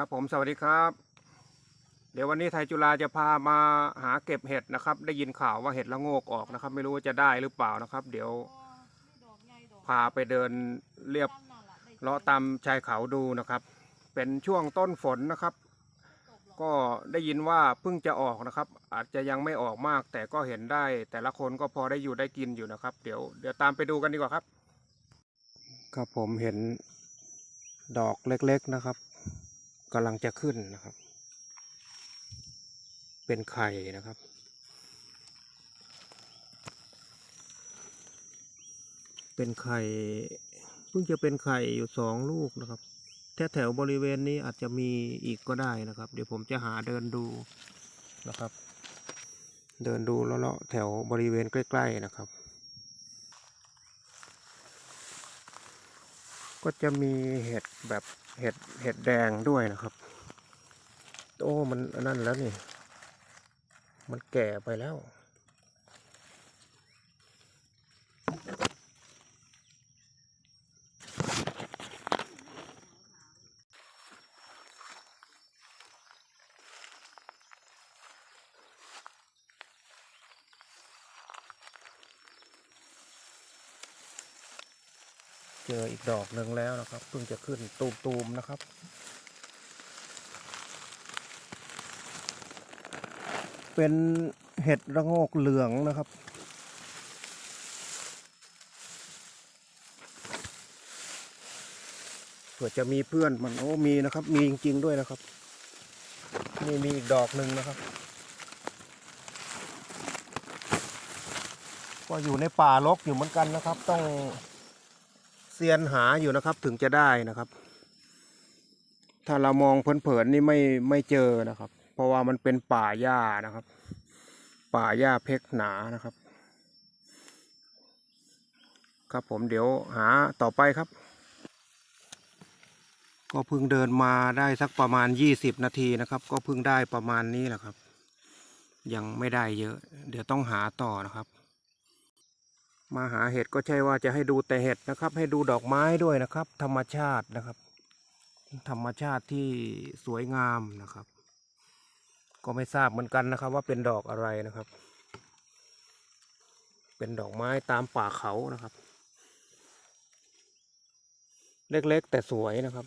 ครับผมสวัสดีครับ เดี๋ยววันนี้ไทยจุฬาจะพามาหาเก็บเห็ดนะครับ ได้ยินข่าวว่าเห็ดละโงกออกนะครับ ไม่รู้ว่าจะได้หรือเปล่านะครับ เดี๋ยวพาไปเดินเรียบเลาะตามชายเขาดูนะครับ เป็นช่วงต้นฝนนะครับ ก็ได้ยินว่าเพิ่งจะออกนะครับ อาจจะยังไม่ออกมาก แต่ก็เห็นได้ แต่ละคนก็พอได้อยู่ได้กินอยู่นะครับ เดี๋ยวเดี๋ยวตามไปดูกันดีกว่าครับ ครับผมเห็นดอกเล็กๆนะครับ กำลังจะขึ้นนะครับ เป็นไข่นะครับ เป็นไข่เพิ่งจะเป็นไข่อยู่สองลูกนะครับแถวแถวบริเวณนี้อาจจะมีอีกก็ได้นะครับ เดี๋ยวผมจะหาเดินดูนะครับ เดินดูเลาะๆแถวบริเวณใกล้ ๆนะครับ ก็จะมีเห็ดแบบ เห็ดเห็ดแดงด้วยนะครับ โอ้ มันอันนั่นแล้วนี่ มันแก่ไปแล้ว เจออีกดอกหนึ่งแล้วนะครับเพิ่งจะขึ้นตูมๆนะครับเป็นเห็ดระโงกเหลืองนะครับ เผื่อจะมีเพื่อนมันโอ้มีนะครับ มีจริง ๆ ด้วยนะครับ นี่มีอีกดอกหนึ่งนะครับ ก็อยู่ในป่ารกอยู่เหมือนกันนะครับ ต้อง เซียนหาอยู่นะครับถึงจะได้นะครับ ถ้าเรามองเผินๆนี่ไม่ไม่เจอนะครับ เพราะว่ามันเป็นป่าหญ้านะครับ ป่าหญ้าเพกหนานะครับ ครับผมเดี๋ยวหาต่อไปครับ ก็เพิ่งเดินมาได้สักประมาณยี่สิบนาทีนะครับ ก็เพิ่งได้ประมาณนี้แหละครับ ยังไม่ได้เยอะ เดี๋ยวต้องหาต่อนะครับ มาหาเห็ดก็ใช่ว่าจะให้ดูแต่เห็ดนะครับ ให้ดูดอกไม้ด้วยนะครับ ธรรมชาตินะครับ ธรรมชาติที่สวยงามนะครับ ก็ไม่ทราบเหมือนกันนะครับ ว่าเป็นดอกอะไรนะครับ เป็นดอกไม้ตามป่าเขานะครับ เล็กๆ แต่สวยนะครับ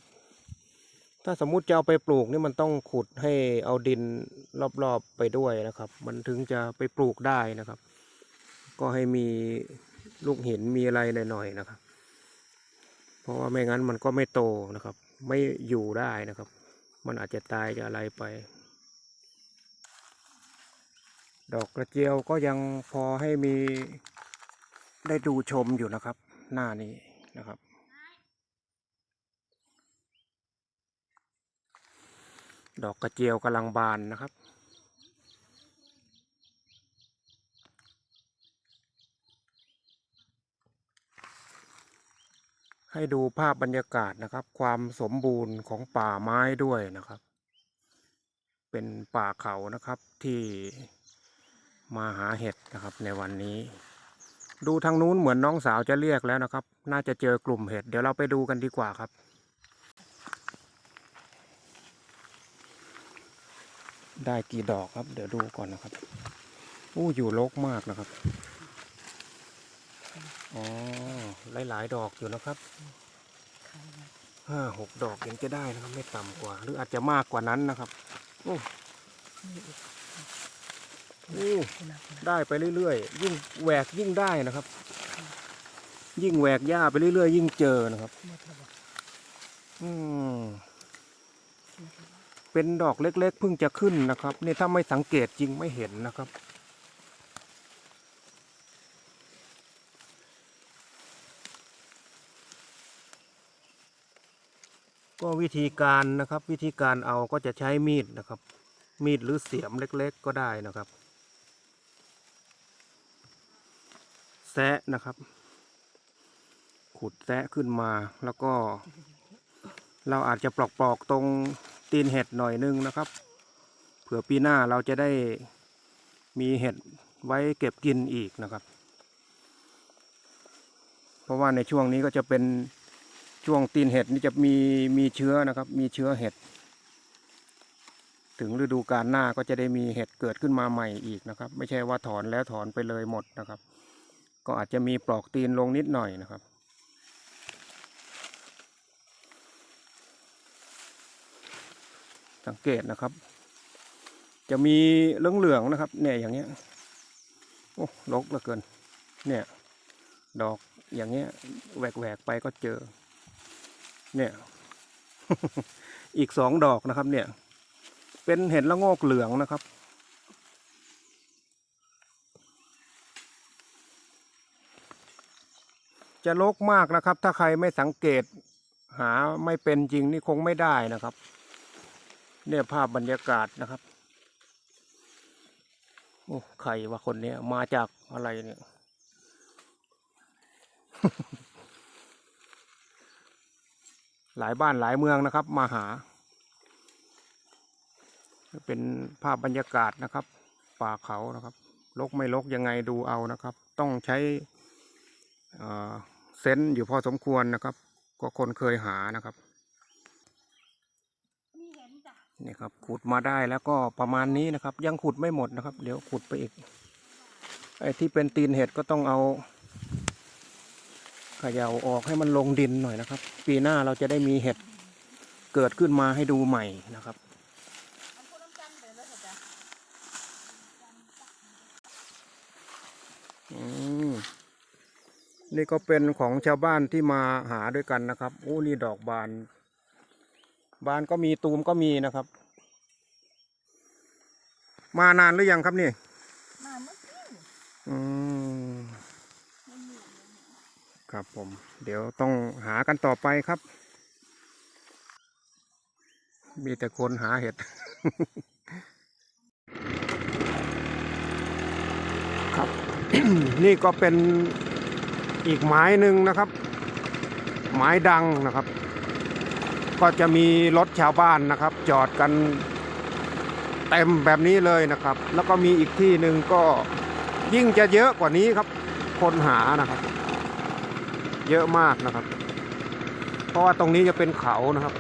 ถ้าสมมุติจะเอาไปปลูกนี่มันต้องขุดให้เอาดินรอบๆไปด้วยนะครับ มันถึงจะไปปลูกได้นะครับ ก็ให้มี ลูกหินมีอะไรหน่อยๆนะครับ เพราะว่าไม่งั้นมันก็ไม่โตนะครับ ไม่อยู่ได้นะครับ มันอาจจะตายจะอะไรไป ดอกกระเจียวก็ยังพอให้มีได้ดูชมอยู่นะครับ หน้านี้นะครับ ดอกกระเจียวกำลังบานนะครับ ให้ดูภาพบรรยากาศนะครับ ความสมบูรณ์ของป่าไม้ด้วยนะครับ เป็นป่าเขานะครับที่มาหาเห็ดนะครับในวันนี้ ดูทางนู้นเหมือนน้องสาวจะเรียกแล้วนะครับ น่าจะเจอกลุ่มเห็ดเดี๋ยวเราไปดูกันดีกว่าครับได้กี่ดอกครับ เดี๋ยวดูก่อนนะครับ อู้อยู่รกมากนะครับ อ๋อหลายๆดอกอยู่นะครับห้าหกดอกยังจะได้นะครับ ไม่ต่ำกว่า หรืออาจจะมากกว่านั้นนะครับโอ้โอ้ได้ไปเรื่อยๆ ยิ่งแหวกยิ่งได้นะครับ ยิ่งแหวกหญ้าไปเรื่อยๆ ยิ่งเจอนะครับอืมเป็นดอกเล็กๆเพิ่งจะขึ้นนะครับ นี่ถ้าไม่สังเกตจริงไม่เห็นนะครับ ก็วิธีการนะครับวิธีการเอาก็จะใช้มีดนะครับ มีดหรือเสียมเล็กๆก็ได้นะครับแซะนะครับ ขุดแซะขึ้นมาแล้วก็ เราอาจจะปลอกๆตรงตีนเห็ดหน่อยนึงนะครับ เผื่อปีหน้าเราจะได้มีเห็ดไว้เก็บกินอีกนะครับ เพราะว่าในช่วงนี้ก็จะเป็น ช่วงตีนเห็ดนี่จะมีมีเชื้อนะครับ มีเชื้อเห็ด ถึงฤดูกาลหน้าก็จะได้มีเห็ดเกิดขึ้นมาใหม่อีกนะครับ ไม่ใช่ว่าถอนแล้วถอนไปเลยหมดนะครับ ก็อาจจะมีปลอกตีนลงนิดหน่อยนะครับสังเกตนะครับ จะมีเหลืองๆนะครับ เนี่ยอย่างเงี้ยโอ้ลกเหลือเกิน เนี่ย ดอกอย่างเงี้ยแหวกๆไปก็เจอ เนี่ย อีกสองดอกนะครับ เนี่ย เป็นเห็ดละโงกเหลืองนะครับ จะลกมากนะครับ ถ้าใครไม่สังเกต หาไม่เป็นจริงนี่คงไม่ได้นะครับ เนี่ยภาพบรรยากาศนะครับโอ้ใครว่าคนเนี้ยมาจากอะไรเนี่ย หลายบ้านหลายเมืองนะครับ มาหา เป็นภาพบรรยากาศนะครับ ป่าเขานะครับลกไม่ลกยังไงดูเอานะครับ ต้องใช้เซนส์อยู่พอสมควรนะครับ ก็คนเคยหานะครับนี่ครับขุดมาได้แล้วก็ประมาณนี้นะครับ ยังขุดไม่หมดนะครับ เดี๋ยวขุดไปอีกไอ้ที่เป็นตีนเห็ดก็ต้องเอา เขย่าออกให้มันลงดินหน่อยนะครับ ปีหน้าเราจะได้มีเห็ดเกิดขึ้นมาให้ดูใหม่นะครับอันพูดน้ำจันทร์ไปแล้วเหรอจ้ะอืมนี่ก็เป็นของชาวบ้านที่มาหาด้วยกันนะครับโอ้นี่ดอกบาน บานก็มีตูมก็มีนะครับ มานานหรือยังครับนี่ มาเมื่อกี้อืม ครับผม เดี๋ยวต้องหากันต่อไปครับ มีแต่คนหาเห็ด ครับ นี่ก็เป็นอีกไม้หนึ่งนะครับไม้ดังนะครับ ก็จะมีรถชาวบ้านนะครับ จอดกันเต็มแบบนี้เลยนะครับ แล้วก็มีอีกที่หนึ่งก็ยิ่งจะเยอะกว่านี้ครับ คนหานะครับ เยอะมากนะครับ เพราะว่าตรงนี้จะเป็นเขานะครับ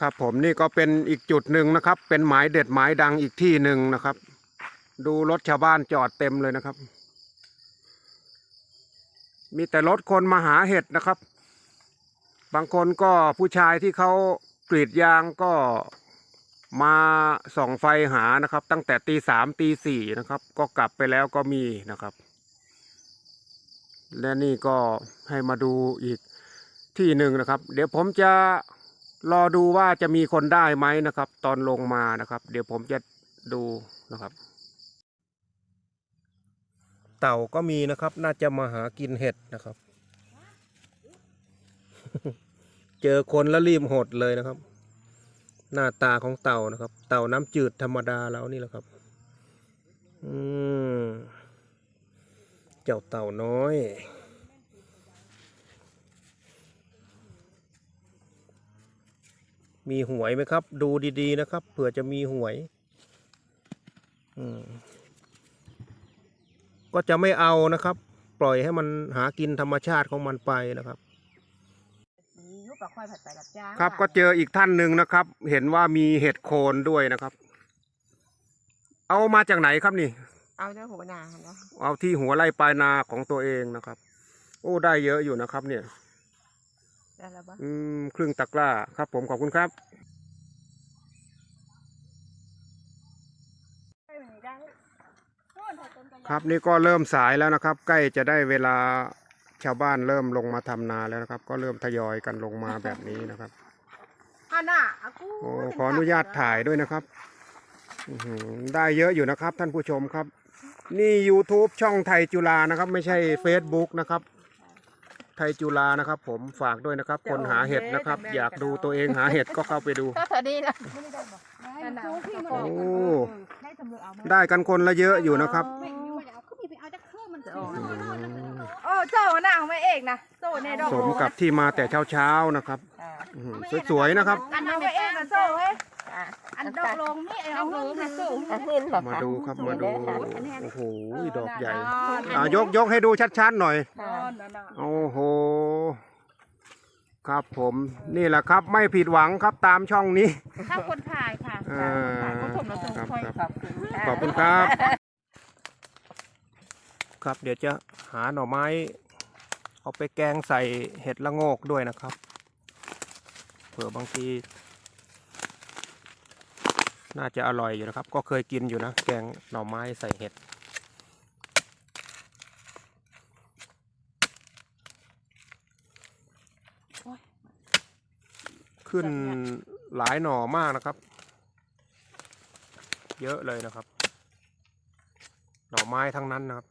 ครับผมนี่ก็เป็นอีกจุดหนึ่งนะครับ เป็นหมายเด็ดหมายดังอีกที่หนึ่งนะครับ ดูรถชาวบ้านจอดเต็มเลยนะครับ มีแต่รถคนมาหาเห็ดนะครับ บางคนก็ผู้ชายที่เขากรีดยางก็ มาส่องไฟหานะครับ ตั้งแต่ตีสามตีสี่นะครับ ก็กลับไปแล้วก็มีนะครับ และนี่ก็ให้มาดูอีกที่หนึ่งนะครับ เดี๋ยวผมจะรอดูว่าจะมีคนได้ไหมนะครับ ตอนลงมานะครับ เดี๋ยวผมจะดูนะครับ เต่าก็มีนะครับ น่าจะมาหากินเห็ดนะครับ เจอคนแล้วรีบหดเลยนะครับ หน้าตาของเต่านะครับ เต่าน้ำจืดธรรมดาแล้วนี่แหละครับ อืมเจ้าเต่าน้อย มีหวยไหมครับ ดูดีๆนะครับ เผื่อจะมีหวย อืมก็จะไม่เอานะครับ ปล่อยให้มันหากินธรรมชาติของมันไปนะครับมียุบ ปลาควายผัดไปกับจ้าครับ ก็เจออีกท่านหนึ่งนะครับ เห็นว่ามีเห็ดโคนด้วยนะครับ เอามาจากไหนครับนี่ เอาเจ้าหัวนาเนาะเอาที่หัวไร่ปลายนาของตัวเองนะครับ โอ้ได้เยอะอยู่นะครับ เนี่ย ได้แล้วปะอืมครึ่งตะกร้าครับ ผมขอบคุณครับ ได้ไหมได้นู่นถอดต้นกระยาครับนี่ก็เริ่มสายแล้วนะครับ ใกล้จะได้เวลา ชาวบ้านเริ่มลงมาทำนาแล้วนะครับ ก็เริ่มทยอยกันลงมาแบบนี้นะครับฮันน่ะอากูโอ้ขออนุญาตถ่ายด้วยนะครับอื้อหือได้เยอะอยู่นะครับ ท่านผู้ชมครับ นี่ YouTube ช่องไทยจุฬานะครับ ไม่ใช่ Facebook นะครับ ไทยจุฬานะครับ ผมฝากด้วยนะครับ คนหาเห็ดนะครับ อยากดูตัวเองหาเห็ดก็เข้าไปดูถ้าเธอดีนะได้ดูพี่มันโอ้ได้สำรวจเอาไหมได้กันคนละเยอะอยู่นะครับ จากเครื่ออืมโอ้เจ้หน้าเอามาเองนะโซ่ในดอกสมกับที่มาแต่เช้าๆนะครับอื้อหือสวยๆนะครับ อันเอามาเองนะโซ่เฮ้ยอันดอกลงนี่เอาเงินมาสูงมาดูครับมาดูโอ้โหดอกใหญ่อ่ายกยกให้ดูชัดๆหน่อยอ๋อนั่นน่ะ โอ้โห ครับผมนี่แหละครับไม่ผิดหวังครับตามช่องนี้ถ้าคนถ่ายค่ะเออคนชมเราครับค่อยครับขอบคุณขอบคุณครับ ครับ เดี๋ยวจะหาหน่อไม้ เอาไปแกงใส่เห็ดละโงกด้วยนะครับ เผื่อบางที น่าจะอร่อยอยู่นะครับ ก็เคยกินอยู่นะ แกงหน่อไม้ใส่เห็ดขึ้นหลายหน่อมากนะครับ เยอะเลยนะครับ หน่อไม้ทั้งนั้นนะครับ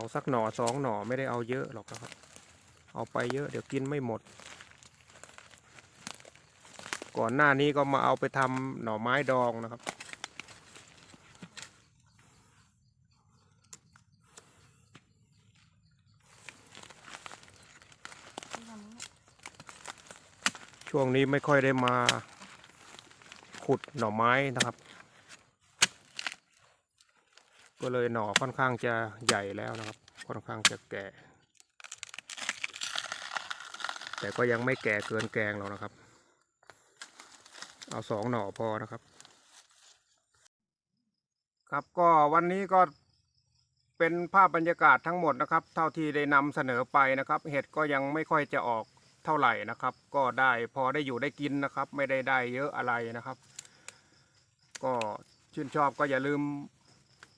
เอาสักหน่อสองหน่อไม่ได้เอาเยอะหรอกนะครับ เอาไปเยอะเดี๋ยวกินไม่หมด ก่อนหน้านี้ก็มาเอาไปทำหน่อไม้ดองนะครับ ช่วงนี้ไม่ค่อยได้มา ขุดหน่อไม้นะครับ ก็เลยหน่อค่อนข้างจะใหญ่แล้วนะครับ ค่อนข้างจะแก่ แต่ก็ยังไม่แก่เกินแกงหรอกนะครับ เอาสองหน่อพอนะครับ ครับก็วันนี้ก็เป็นภาพบรรยากาศทั้งหมดนะครับ เท่าที่ได้นำเสนอไปนะครับ เห็ดก็ยังไม่ค่อยจะออกเท่าไหร่นะครับ ก็ได้พอได้อยู่ได้กินนะครับ ไม่ได้ได้เยอะอะไรนะครับ ก็ชื่นชอบก็อย่าลืม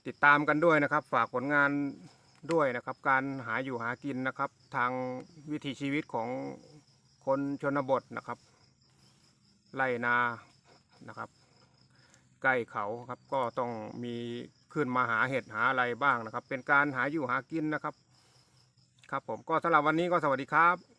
ติดตามกันด้วยนะครับ ฝากผลงานด้วยนะครับ การหาอยู่หากินนะครับ ทางวิถีชีวิตของคนชนบทนะครับไร่นานะครับ ใกล้เขาครับก็ต้องมีขึ้นมาหาเห็ดหาอะไรบ้างนะครับ เป็นการหาอยู่หากินนะครับ ครับผมก็สำหรับวันนี้ก็สวัสดีครับ